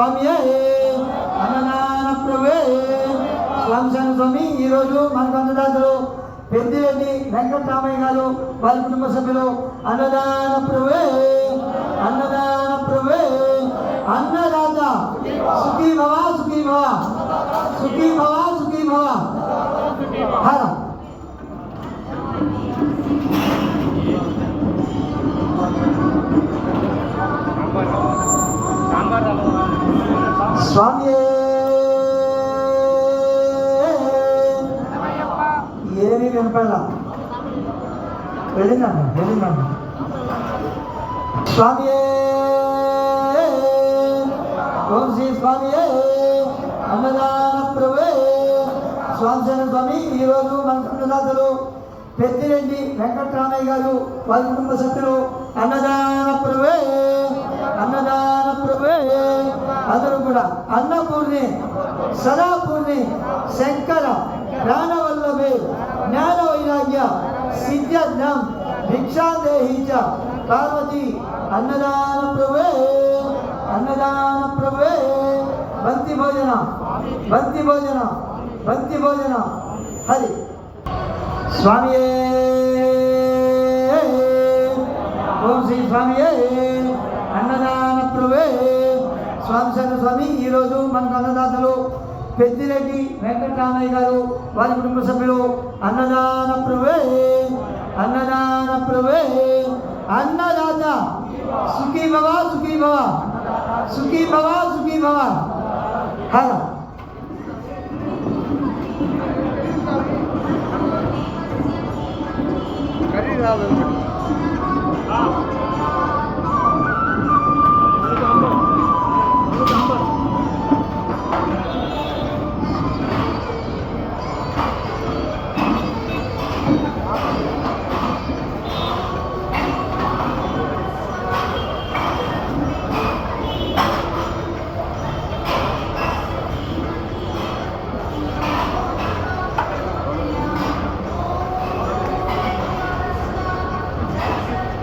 స్వామియే అన్నదాన ప్రభువే స్వామి స్వామి ఈరోజు మనకు అన్నదాతలు పెద్దిరెడ్డి వెంకటరామయ్య గారు వారి కుటుంబ సభ్యులు అన్నదాన ప్రభువే అన్నదాన ప్రభువే అన్నదాత సుఖీ భవ సుఖీ భవ సుఖీ భవ స్వామి ఏమీ వినపడలా? వెళ్ళిందమ్మా వెళ్ళిందమ్మా స్వామి ఓం శ్రీ స్వామి అన్నదాన ప్రభువే. స్వామి స్వామి ఈరోజు మన అన్నదాతలు పెద్దిరెడ్డి వెంకటరామయ్య గారు వారి కుటుంబ సభ్యులు అన్నదాన కూడా అన్నపూర్ణి సదాపూర్ణి శంకర ప్రాణవల్లభే జ్ఞాన వైరాగ్య సిద్ధ్యజ్ఞం భిక్షాదేహి చ పార్వతి అన్నదాన ప్రభువే అన్నదాన ప్రభువే బంతి భోజన బంతి భోజన బంతి భోజన హరి. స్వామియే ఓం శ్రీ స్వామియే అన్నదాన స్వామి శరణ స్వామి ఈరోజు మనకు అన్నదాతలు పెద్దిరెడ్డి వెంకటరామయ్య గారు వారి కుటుంబ సభ్యులు అన్నదాన ప్రభువే అన్నదాన ప్రభువే అన్నదాత సుఖీ భవ సుఖీ భవ సుఖీ భవ సుఖీ భవ. హలో కర్రీ రాదు.